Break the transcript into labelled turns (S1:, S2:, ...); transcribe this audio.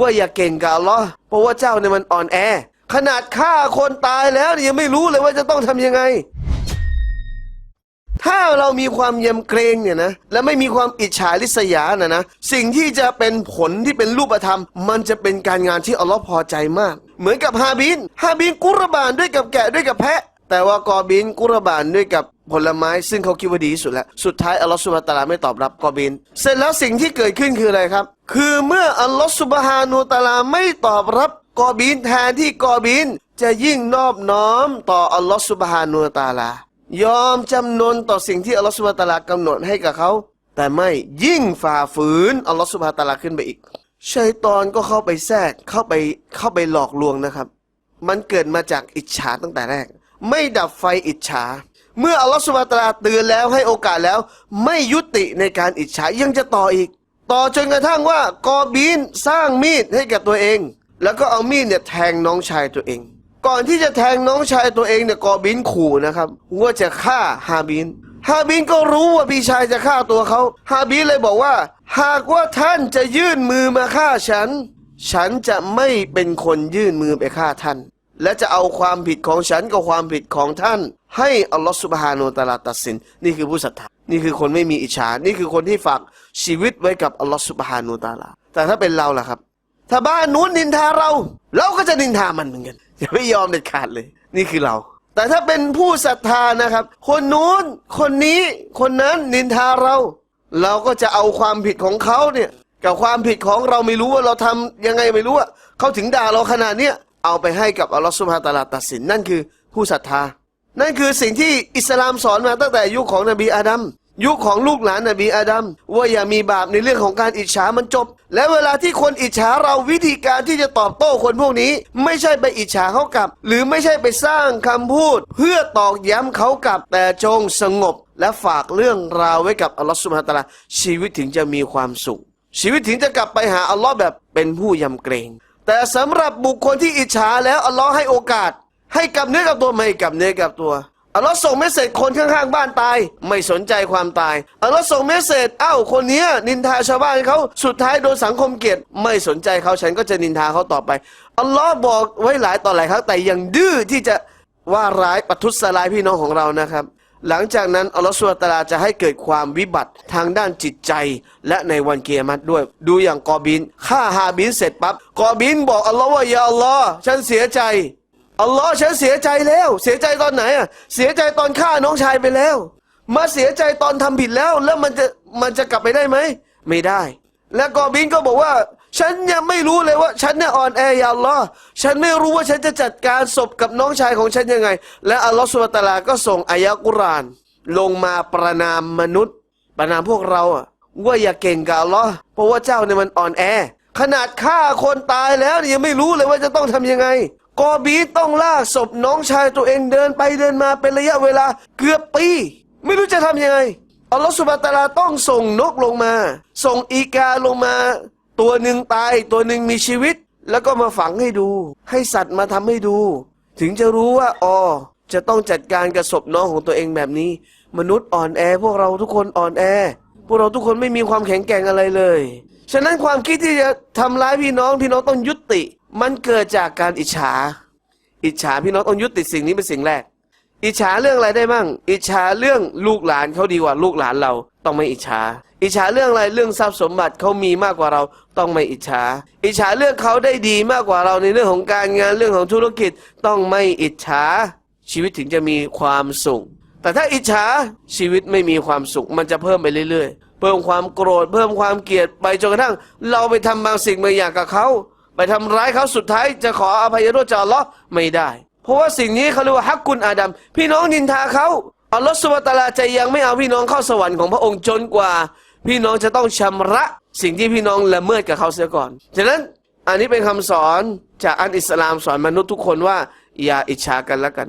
S1: ว่าอย่าเก่งกับอัลลอฮ์เพราะว่าเจ้าเนี่ยมันอ่อนแอ ขนาดฆ่าคนตายแล้วเนี่ยยังไม่รู้เลยว่าจะต้องทำยังไง ถ้าเรามีความยำเกรงเนี่ยนะและไม่มีความอิจฉาริษยานะนะสิ่งที่จะเป็นผลที่เป็นรูปธรรม มันจะเป็นการงานที่อัลลอฮ์พอใจมาก เหมือนกับฮาบินฮาบินกุรบานด้วยกับแกะด้วยกับแพะ แต่ว่ากอบินกุรบานด้วยกับ ผลไม้ซึ่งเขาคิดว่าดีที่สุดแล้ว สุดท้ายอัลลอฮ์สุบฮานตะลาไม่ตอบรับกอบิน เสร็จแล้วสิ่งที่เกิดขึ้นคืออะไรครับ คือเมื่ออัลลอฮ์สุบฮานุวะตะลาไม่ตอบรับกอบินแทนที่กอบิน จะยิ่งนอบน้อมต่ออัลลอฮ์สุบฮานุวะตะลายอมจำนนต่อสิ่งที่อัลลอฮฺสุบฮานตะลากำหนดให้กับเขา แต่ไม่ยิ่งฝ่าฝืนอัลลอฮฺสุบฮานตะลาขึ้นไปอีกชัยตอนก็เข้าไปแทรกเข้าไปเข้าไปหลอกลวงนะครับ มันเกิดมาจากอิจฉาตั้งแต่แรก ไม่ดับไฟอิจฉา เมื่ออัลลอฮฺสุบะตาลาเตือนแล้วให้โอกาสแล้ว ไม่ยุติในการอิจฉายังจะต่ออีก ต่อจนกระทั่งว่ากอบีนสร้างมีดให้กับตัวเอง แล้วก็เอามีดเนี่ยแทงน้องชายตัวเอง ก่อนที่จะแทงน้องชายตัวเองเนี่ยกอบินขู่นะครับว่าจะฆ่าฮาบินฮาบินก็รู้ว่าพี่ชายจะฆ่าตัวเขาฮาบินเลยบอกว่า หากว่าท่านจะยื่นมือมาฆ่าฉัน ฉันจะไม่เป็นคนยื่นมือไปฆ่าท่าน และจะเอาความผิดของฉันกับความผิดของท่าน ให้อัลลอฮฺสุบฮานุวะตาลาตัดสิน นี่คือผู้ศรัทธานี่คือคนไม่มีอิจฉา นี่คือคนที่ฝากชีวิตไว้กับอัลลอฮฺสุบฮานุวะตาลา แต่ถ้าเป็นเราล่ะครับ ถ้าบ้านนู้นนินทาเรา เราก็จะนินทามันเหมือนกันอย่าไม่ยอมเด็ดขาดเลย นี่คือเรา แต่ถ้าเป็นผู้ศรัทธานะครับ คนนู้นคนนี้คนนั้นนินทาเรา เราก็จะเอาความผิดของเขาเนี่ยกับความผิดของเราไม่รู้ว่าเราทำยังไงไม่รู้อะเขาถึงด่าเราขนาดเนี้ย เอาไปให้กับอัลลอฮฺสุบฮานะฮูวะตะอาลาตัดสิน นั่นคือผู้ศรัทธา นั่นคือสิ่งที่อิสลามสอนมาตั้งแต่ยุคของนบีอาดัมยุคของลูกหลานนบีอาดัมว่าอย่ามีบาปในเรื่องของการอิจฉามันจบ และเวลาที่คนอิจฉาเราวิธีการที่จะตอบโต้คนพวกนี้ ไม่ใช่ไปอิจฉาเขากลับ หรือไม่ใช่ไปสร้างคำพูด เพื่อตอกย้ำเขากลับ แต่จงสงบ และฝากเรื่องราวไว้กับอัลลอฮฺสุบฮานะฮูวะตะอาลาชีวิตถึงจะมีความสุข ชีวิตถึงจะกลับไปหาอัลลอฮ์แบบเป็นผู้ยำเกรง แต่สำหรับบุคคลที่อิจฉาแล้วอัลลอฮ์ให้โอกาส ให้กับเนื้อกับตัวไม่กับเนื้อกับตัวอัลลอฮ์ส่งเมสเซจคนข้างๆบ้านตาย ไม่สนใจความตายอัลลอฮ์ส่งเมสเซจเอ้าคนนี้นินทาชาวบ้านเขาสุดท้ายโดนสังคมเกลียดไม่สนใจเขาฉันก็จะนินทาเขาต่อไปอัลลอฮ์บอกไว้หลายต่อหลายครั้งแต่ยังดื้อที่จะว่าร้ายปัทุษร้ายพี่น้องของเรานะครับ หลังจากนั้นอัลลอฮฺสุลตาราจะให้เกิดความวิบัติทางด้านจิตใจ และในวันเกียรติด้วย ดูอย่างกอบินฆ่าฮาบินเสร็จปั๊บกอบินบอกอัลลอฮ์ว่าอย่าอัลลอฮ์ฉันเสียใจอัลลอฮ์ฉันเสียใจแล้ว เสียใจตอนไหนอะเสียใจตอนฆ่าน้องชายไปแล้ว มาเสียใจตอนทำผิดแล้ว แล้วมันจะมันจะกลับไปได้ไหมไม่ได้ และกอบินก็บอกว่า ฉันยังไม่รู้เลยว่า ฉันเนี่ยอ่อนแอยาอัลอฉันไม่รู้ว่าฉันจะจัดการศพกับน้องชายของฉันยังไง และอัลลอฮ์สุบตะอาลาก็ส่งอายะกุราน ลงมาประนามมนุษย์ ประนามพวกเราอะว่าอย่าเก่งกับอัลลอฮ์เพราะว่าเจ้าเนี่ยมันอ่อนแอ ขนาดฆ่าคนตายแล้วยังไม่รู้เลยว่าจะต้องทำยังไง กอบีต้องลากศพน้องชายตัวเองเดินไปเดินมาเป็นระยะเวลาเกือบปี ไม่รู้จะทำยังไงอัลลอฮฺสุบตะอาลาต้องส่งนกลงมา ส่งอีกาลงมา ตัวหนึ่งตายตัวหนึ่งมีชีวิต แล้วก็มาฝังให้ดู ให้สัตว์มาทำให้ดู ถึงจะรู้ว่าอ๋อจะต้องจัดการกับศพน้องของตัวเองแบบนี้ มนุษย์อ่อนแอ พวกเราทุกคนอ่อนแอ พวกเราทุกคนไม่มีความแข็งแกร่งอะไรเลย ฉะนั้นความคิดที่จะทำร้ายพี่น้องพี่น้องต้องยุติ มันเกิดจากการอิจฉา อิจฉาพี่น้องต้องยุติสิ่งนี้เป็นสิ่งแรก อิจฉาเรื่องอะไรได้บ้างอิจฉาเรื่องลูกหลานเขาดีกว่าลูกหลานเรา ต้องไม่อิจฉา อิจฉาเรื่องอะไรเรื่องทรัพย์สมบัติเขามีมากกว่าเราต้องไม่อิจฉา อิจฉาเรื่องเขาได้ดีมากกว่าเราในเรื่องของการงานเรื่องของธุรกิจต้องไม่อิจฉา ชีวิตถึงจะมีความสุข แต่ถ้าอิจฉาชีวิตไม่มีความสุข มันจะเพิ่มไปเรื่อยๆ เพิ่มความโกรธ เพิ่มความเกลียดไปจนกระทั่ง เราไปทำบางสิ่งบางอย่างกับเขาไปทำร้ายเขาสุดท้ายจะขออภัยโทษจากอัลลอฮ์ไม่ได้ เพราะว่าสิ่งนี้เขาเรียกว่าฮักกุลอาดัมพี่น้องนินทาเขา อัลลอฮฺสุบตะอาลาจะยังไม่เอาพี่น้องเข้าสวรรค์ของพระองค์จนกว่า พี่น้องจะต้องชำระสิ่งที่พี่น้องละเมิดกับเขาเสียก่อน ฉะนั้นอันนี้เป็นคำสอนจากอันอิสลามสอนมนุษย์ทุกคนว่าอย่าอิจฉากันละกัน